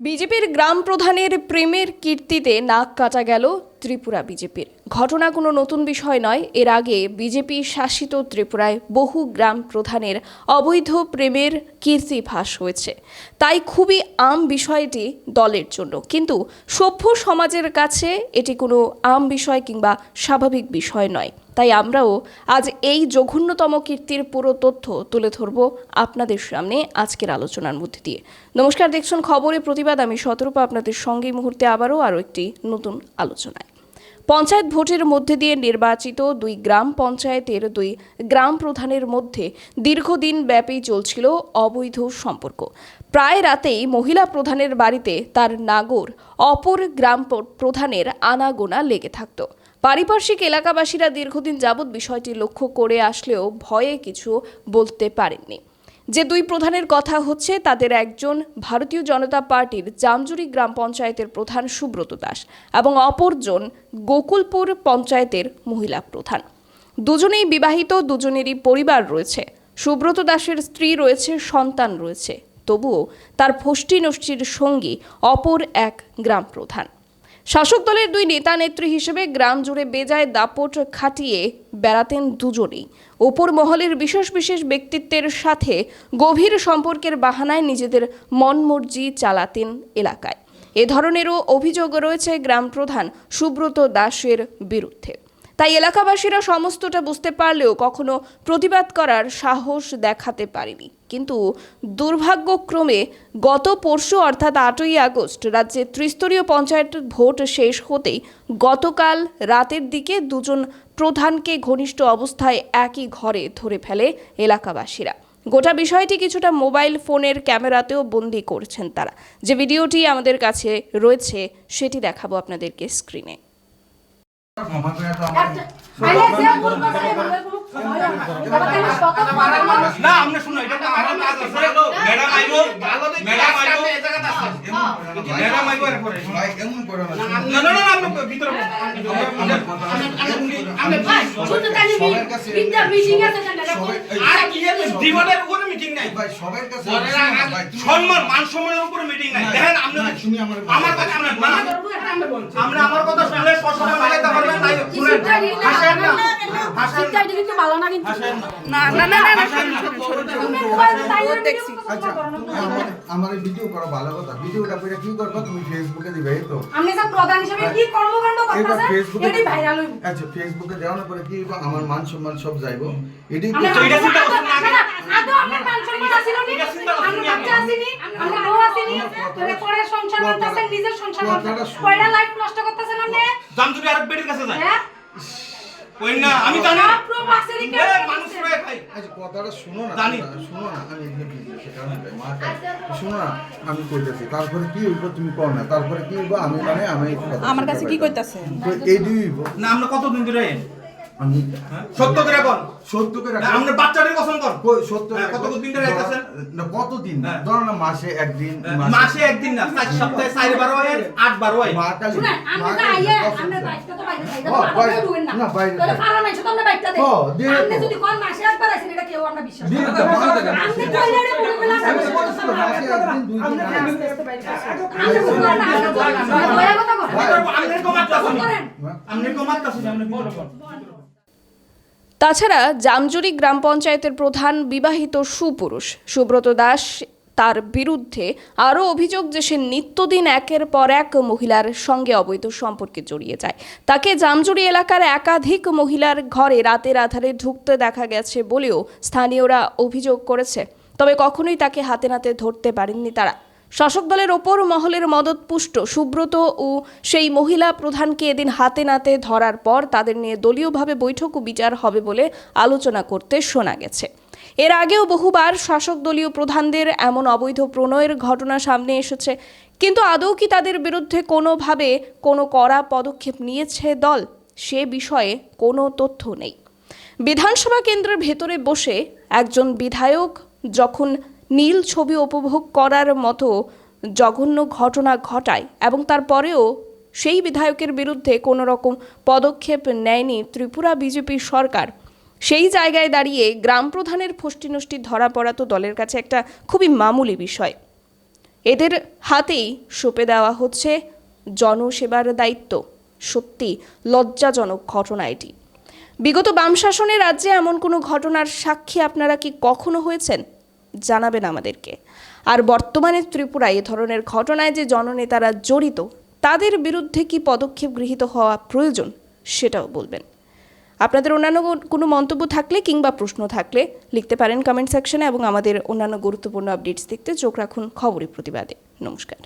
বিজেপির গ্রাম প্রধানের প্রেমের কীর্তিতে নাক কাটা গেল ত্রিপুরা বিজেপির। ঘটনা কোনো নতুন বিষয় নয়, এর আগে বিজেপি শাসিত ত্রিপুরায় বহু গ্রাম প্রধানের অবৈধ প্রেমের কীর্তি ফাঁস হয়েছে। তাই খুবই আম বিষয়টি দলের জন্য। কিন্তু সভ্য সমাজের কাছে এটি কোনো আম বিষয় কিংবা স্বাভাবিক বিষয় নয়। তাই আমরাও আজ এই জঘন্যতম কীর্তির পুরো তথ্য তুলে ধরব আপনাদের সামনে আজকের আলোচনার মধ্যে দিয়ে। নমস্কার, দেখছেন খবরে প্রতিবাদ। আমি শতরূপা আপনাদের সঙ্গে এই মুহূর্তে আবারও আরও একটি নতুন আলোচনায়। পঞ্চায়েত ভোটের মধ্যে দিয়ে নির্বাচিত দুই গ্রাম পঞ্চায়েতের দুই গ্রাম প্রধানের মধ্যে দীর্ঘদিন ব্যাপী চলছিল অবৈধ সম্পর্ক। প্রায় রাতেই মহিলা প্রধানের বাড়িতে তার নাগর অপর গ্রাম প্রধানের আনাগোনা লেগে থাকত। পারিপার্শ্বিক এলাকাবাসীরা দীর্ঘদিন যাবৎ বিষয়টি লক্ষ্য করে আসলেও ভয়ে কিছু বলতে পারেননি। যে দুই প্রধানের কথা হচ্ছে, তাদের একজন ভারতীয় জনতা পার্টির জামজুরি গ্রাম পঞ্চায়েতের প্রধান সুব্রত দাস এবং অপরজন গোকুলপুর পঞ্চায়েতের মহিলা প্রধান। দুজনেই বিবাহিত, দুজনেরই পরিবার রয়েছে। সুব্রত দাসের স্ত্রী রয়েছে, সন্তান রয়েছে। তবুও তার ফষ্টি নষ্টির সঙ্গী অপর এক গ্রাম প্রধান। শাসক দলের দুই নেতা নেত্রী হিসেবে গ্রাম জুড়ে বেজায় দাপট খাটিয়ে বেড়াতেন দুজনেই। ওপর মহলের বিশেষ বিশেষ ব্যক্তিত্বের সাথে গভীর সম্পর্কের বাহানায় নিজেদের মনমর্জি চালাতেন এলাকায়। এ ধরনেরও অভিযোগ রয়েছে গ্রাম প্রধান সুব্রত দাসের বিরুদ্ধে। তাই এলাকাবাসীরা সমস্তটা বুঝতে পারলেও কখনো প্রতিবাদ করার সাহস দেখাতে পারেনি। কিন্তু দুর্ভাগ্যক্রমে গত পরশু অর্থাৎ আটই আগস্ট রাজ্যে ত্রিস্তরীয় পঞ্চায়েত ভোট শেষ হতেই গতকাল রাতের দিকে দুজন প্রধানকে ঘনিষ্ঠ অবস্থায় একই ঘরে ধরে ফেলে এলাকাবাসীরা। গোটা বিষয়টি কিছুটা মোবাইল ফোনের ক্যামেরাতেও বন্দি করছেন তারা। যে ভিডিওটি আমাদের কাছে রয়েছে সেটি দেখাবো আপনাদেরকে স্ক্রিনে। না আমরা শুনো এটা তো আমার কাজ আছে। ম্যাডাম আইবো ম্যাডাম আইবো ম্যাডাম আইবো এরপরে ভাই এমন করো না না না আমরা ভিতরে আমার তাই সবার কাছে বিদ্যা মিটিং আছে এই, আর কি এর ডিমান্ডের উপরে মিটিং নাই। ভাই সবার কাছে সম্মান মান সম্মানের উপরে মিটিং নাই। দেখেন আপনি না, আমার আমার কথা আমরা আমরা আমার কথা শুনলে সবসময় লাগাইতে পারবেন তাই শুনেন হাসেন না হাসেন না কিন্তু ভালো না কিন্তু না না না না না না আচ্ছা আমার আমার ভিডিও করো ভালো কথা ভিডিওটা করে কি করবা তুমি ফেসবুকে দিবে এই তো আমি যে প্রধান হিসেবে কি কর্মকাণ্ড ফেসবুকে এটি ভাইরাল হইব আচ্ছা ফেসবুকে দেওয়ার পরে কি হইবো? আমার মান সম্মান সব যাইবো এটাই তো এটা চিন্তা করছেন না আগে? না, না, আদৌ আপনার মান সম্মান আছিল নি? এটা আমরা বাচ্চা আসিনি আমরা বউ আসিনি তোরে পরে সংসার করতেছেন নিজের সংসার করতেছেন কয়টা লাইফ নষ্ট করতেছেন আপনি জামজুরি আরেক বেটির কাছে যায় হ্যাঁ কই না? আমি জানি সব প্রবাসীরই এ, মানুষ রয়ে খাই আচ্ছা কথাটা শুনো না জানি। শুনো না আমি এখানে বলতেছি, কারণ মা শুনো না আমি কইতেছি তারপরে কি হইব তুমি কও না তারপরে কি হইব আমি মানে আমি আমার কাছে কি কইতাছে এই দুই না আমরা কতদিন ধরে আমি সত্য করে কোন সত্য করে আমরা বাচ্চাদের কসম কোন সত্য হ্যাঁ, করে- কতদিন ধরে আইতাছেন? না কতদিন? হ্যাঁ। ধরো না মাসে একদিন মাসে একদিন না সপ্তাহে চার বারো হয় আট বারো হয়। মা কালী আমরা তো আইয়ে আমরা বাইকটা তো বাইরে ও, বাইরে- না, বাইরে নাই তো আমরা বাইকটা দেই। ও, দিয়ে আপনি যদি কোন মাসে একবার আইছেন এটা কেউ আমরা বিশ্বাস দিয়ে তো, না। বান্ধে দেন। আপনি কইলে রে বলে বলে আমি আমরা তো বলছি তো, মাসে একদিন দুই দিন। না। আপনি তো করেন না আপনি করেন না দয়া কথা করেন আমনের কমাত আসুন করেন। আমনের কমাত আসুন আমনের কমাত তাছাড়া জামজুরি গ্রাম পঞ্চায়েতের প্রধান বিবাহিত সুপুরুষ সুব্রত দাস তার বিরুদ্ধে আরও অভিযোগ যে সে নিত্যদিন একের পর এক মহিলার সঙ্গে অবৈধ সম্পর্কে জড়িয়ে যায়। তাকে জামজুরি এলাকার একাধিক মহিলার ঘরে রাতের আধারে ঢুকতে দেখা গেছে বলেও স্থানীয়রা অভিযোগ করেছে। তবে কখনোই তাকে হাতে নাতে ধরতে পারেননি তারা। শাসক দলের ওপর মহলের মদতপুষ্ট সুব্রত ও সেই মহিলা প্রধানকে এদিন হাতে নাতে ধরার পর তাদের নিয়ে দলীয়ভাবে বৈঠক ও বিচার হবে বলে আলোচনা করতে শোনা গেছে। এর আগেও বহুবার শাসক দলীয় প্রধানদের এমন অবৈধ প্রণয়ের ঘটনা সামনে এসেছে, কিন্তু আদৌ কি তাদের বিরুদ্ধে কোনোভাবে কোনো কড়া পদক্ষেপ নিয়েছে দল? সে বিষয়ে কোনো তথ্য নেই। বিধানসভা কেন্দ্রের ভেতরে বসে একজন বিধায়ক যখন নীল ছবি উপভোগ করার মতো জঘন্য ঘটনা ঘটায় এবং তারপরেও সেই বিধায়কের বিরুদ্ধে কোনো রকম পদক্ষেপ নেয়নি ত্রিপুরা বিজেপি সরকার। সেই জায়গায় দাঁড়িয়ে গ্রাম প্রধানের ফষ্টিনষ্টি ধরা পড়া তো দলের কাছে একটা খুবই মামুলি বিষয়। এদের হাতেই সঁপে দেওয়া হচ্ছে জনসেবার দায়িত্ব। সত্যি লজ্জাজনক ঘটনা এটি। বিগত বাম শাসনের রাজ্যে এমন কোনো ঘটনার সাক্ষী আপনারা কি কখনো হয়েছেন? জানাবেন আমাদেরকে। আর বর্তমানে ত্রিপুরায় এ ধরনের ঘটনায় যে জননেতারা জড়িত, তাদের বিরুদ্ধে কি পদক্ষেপ গৃহীত হওয়া প্রয়োজন সেটাও বলবেন। আপনাদের অন্যান্য কোনো মন্তব্য থাকলে কিংবা প্রশ্ন থাকলে লিখতে পারেন কমেন্ট সেকশনে এবং আমাদের অন্যান্য গুরুত্বপূর্ণ আপডেটস দেখতে চোখ রাখুন খবরের প্রতিবাদে। নমস্কার।